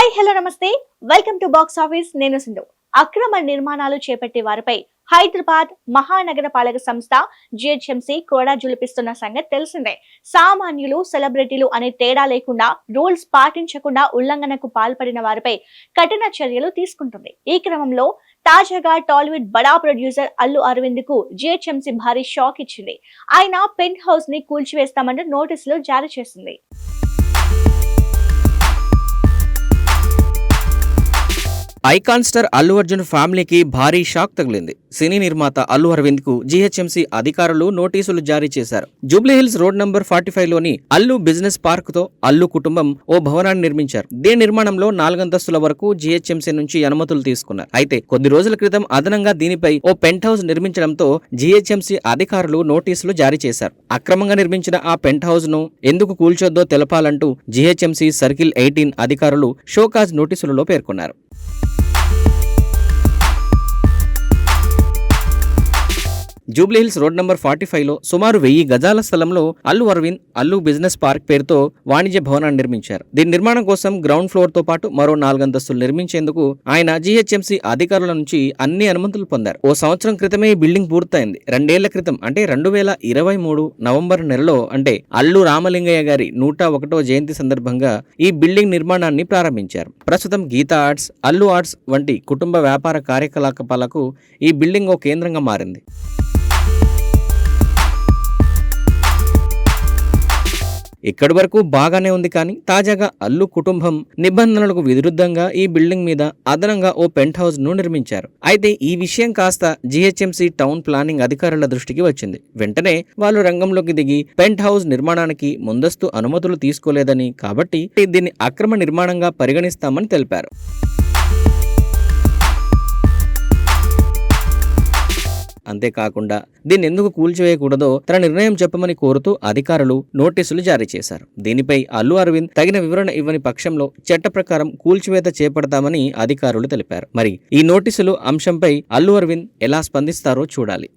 Hi hello నమస్తే. Welcome to box office. నేను సింధు. అక్రమ నిర్మాణాలు చేపట్టే వారిపై హైదరాబాద్ మహానగర పాలక సంస్థ జిహెచ్ఎంసీ కూడా జులిపిస్తున్న సంగతి తెలిసిందే. సామాన్యులు సెలబ్రిటీలు అనే తేడా లేకుండా రూల్స్ పాటించకుండా ఉల్లంఘనకు పాల్పడిన వారిపై కఠిన చర్యలు తీసుకుంటుంది. ఈ క్రమంలో తాజాగా టాలీవుడ్ బడా ప్రొడ్యూసర్ అల్లు అరవింద్కు జిహెచ్ఎంసీ భారీ షాక్ ఇచ్చింది. ఆయన పెంట్ హౌస్ని కూల్చివేస్తామంటూ నోటీసులు జారీ చేసింది. ఐకాన్ స్టార్ అల్లు అర్జున్ ఫ్యామిలీకి భారీ షాక్ తగిలింది. సినీ నిర్మాత అల్లు అరవింద్కు జీహెచ్ఎంసీ అధికారులు నోటీసులు జారీ చేశారు. జూబ్లీహిల్స్ రోడ్ నంబర్ ఫార్టీ ఫైవ్లోని అల్లు బిజినెస్ పార్క్తో అల్లు కుటుంబం ఓ భవనాన్ని నిర్మించారు. దీని నిర్మాణంలో నాలుగంతస్తుల వరకు జీహెచ్ఎంసీ నుంచి అనుమతులు తీసుకున్నారు. అయితే కొద్ది రోజుల క్రితం అదనంగా దీనిపై ఓ పెంట్ హౌస్ నిర్మించడంతో జీహెచ్ఎంసీ అధికారులు నోటీసులు జారీ చేశారు. అక్రమంగా నిర్మించిన ఆ పెంట్ హౌస్ను ఎందుకు కూల్చొద్దో తెలపాలంటూ జీహెచ్ఎంసీ సర్కిల్ ఎయిటీన్ అధికారులు షోకాజ్ నోటీసులలో పేర్కొన్నారు. Thank you. Jubilee Hills road number forty ఫైవ్లో సుమారు వెయ్యి గజాల స్థలంలో అల్లు అరవింద్ అల్లు బిజినెస్ పార్క్ పేరుతో వాణిజ్య భవనాన్ని నిర్మించారు. దీని నిర్మాణం కోసం గ్రౌండ్ ఫ్లోర్తో పాటు మరో నాలుగంతస్తులు నిర్మించేందుకు ఆయన జీహెచ్ఎంసీ అధికారుల నుంచి అన్ని అనుమతులు పొందారు. ఓ సంవత్సరం క్రితమే ఈ బిల్డింగ్ పూర్తయింది. రెండేళ్ళ క్రితం అంటే రెండు వేల ఇరవై మూడు నవంబర్ నెలలో అంటే అల్లు రామలింగయ్య గారి నూట ఒకటో జయంతి సందర్భంగా ఈ బిల్డింగ్ నిర్మాణాన్ని ప్రారంభించారు. ప్రస్తుతం గీతా ఆర్ట్స్ అల్లు ఆర్ట్స్ వంటి కుటుంబ వ్యాపార కార్యకలాపాలకు ఈ బిల్డింగ్ ఓ కేంద్రంగా మారింది. ఇక్కడి వరకు బాగానే ఉంది కానీ తాజాగా అల్లు కుటుంబం నిబంధనలకు విరుద్ధంగా ఈ బిల్డింగ్ మీద అదనంగా ఓ పెంట్ హౌస్ను నిర్మించారు. అయితే ఈ విషయం కాస్త జీహెచ్ఎంసీ టౌన్ ప్లానింగ్ అధికారుల దృష్టికి వచ్చింది. వెంటనే వాళ్ళు రంగంలోకి దిగి పెంట్ హౌస్ నిర్మాణానికి ముందస్తు అనుమతులు తీసుకోలేదని కాబట్టి దీన్ని అక్రమ నిర్మాణంగా పరిగణిస్తామని తెలిపారు. అంతేకాకుండా దీన్ని ఎందుకు కూల్చివేయకూడదో తన నిర్ణయం చెప్పమని కోరుతూ అధికారులు నోటీసులు జారీ చేశారు. దీనిపై అల్లు అరవింద్ తగిన వివరణ ఇవ్వని పక్షంలో చట్ట ప్రకారం కూల్చివేత చేపడతామని అధికారులు తెలిపారు. మరి ఈ నోటీసులు అంశంపై అల్లు అరవింద్ ఎలా స్పందిస్తారో చూడాలి.